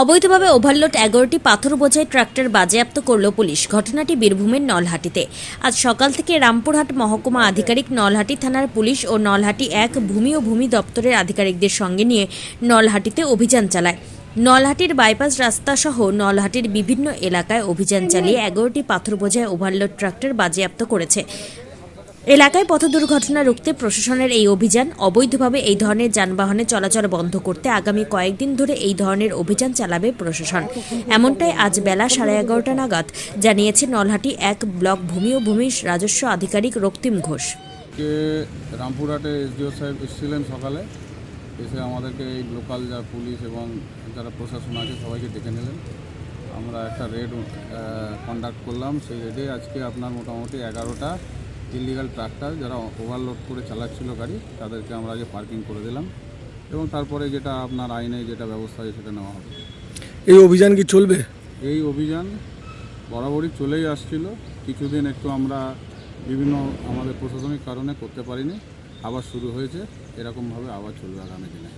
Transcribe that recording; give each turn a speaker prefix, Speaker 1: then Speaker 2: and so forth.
Speaker 1: অবৈধভাবে ওভারলোড এগারোটি পাথর বোঝাই ট্রাক্টর বাজেয়াপ্ত করল পুলিশ। ঘটনাটি বীরভূমের নলহাটিতে। আজ সকাল থেকে রামপুরহাট মহকুমা আধিকারিক নলহাটি থানার পুলিশ ও নলহাটি এক ভূমি ও ভূমি দপ্তরের আধিকারিকদের সঙ্গে নিয়ে নলহাটিতে অভিযান চালায়। নলহাটির বাইপাস রাস্তা সহ নলহাটির বিভিন্ন এলাকায় অভিযান চালিয়ে এগারোটি পাথর বোঝায় ওভারলোড ট্রাক্টর বাজেয়াপ্ত করেছে। এলাকায় পথ দুর্ঘটনা রুখতে প্রশাসনের এই অভিযান, অবৈধভাবে এই ধরনের যানবাহনে চলাচল বন্ধ করতে আগামী কয়েকদিন ধরে এই ধরনের অভিযান চালাবে প্রশাসন। এমনটাই আজ বেলা সাড়ে এগারোটা নাগাদ, জানিয়েছে নলহাটি এক ব্লক ভূমি ও ভূমি রাজস্ব আধিকারিক রক্তিম ঘোষ।
Speaker 2: রামপুরহাটে এসডিও সাহেব এসেছিলেন সকালে, এসে আমাদেরকে এই লোকাল যারা পুলিশ এবং যারা প্রশাসন আছে সবাইকে ডেকে নিলেন। আমরা একটা রেড কন্ডাক্ট করলাম, সেই রেডে আজকে আপনার মোটামুটি এগারোটা ইলিগাল ট্রাক্টর যারা ওভারলোড করে চালাচ্ছিল গাড়ি তাদেরকে আমরা আগে পার্কিং করে দিলাম এবং তারপরে যেটা আপনার আইনে যেটা ব্যবস্থা আছে সেটা নেওয়া হবে।
Speaker 3: এই অভিযান কি চলবে?
Speaker 2: এই অভিযান বরাবরই চলেই আসছিল। কিছুদিন একটু আমরা বিভিন্ন আমাদের প্রশাসনিক কারণে করতে পারিনি। আবার শুরু হয়েছে। এরকমভাবে আবার চলবে আগামী দিনে।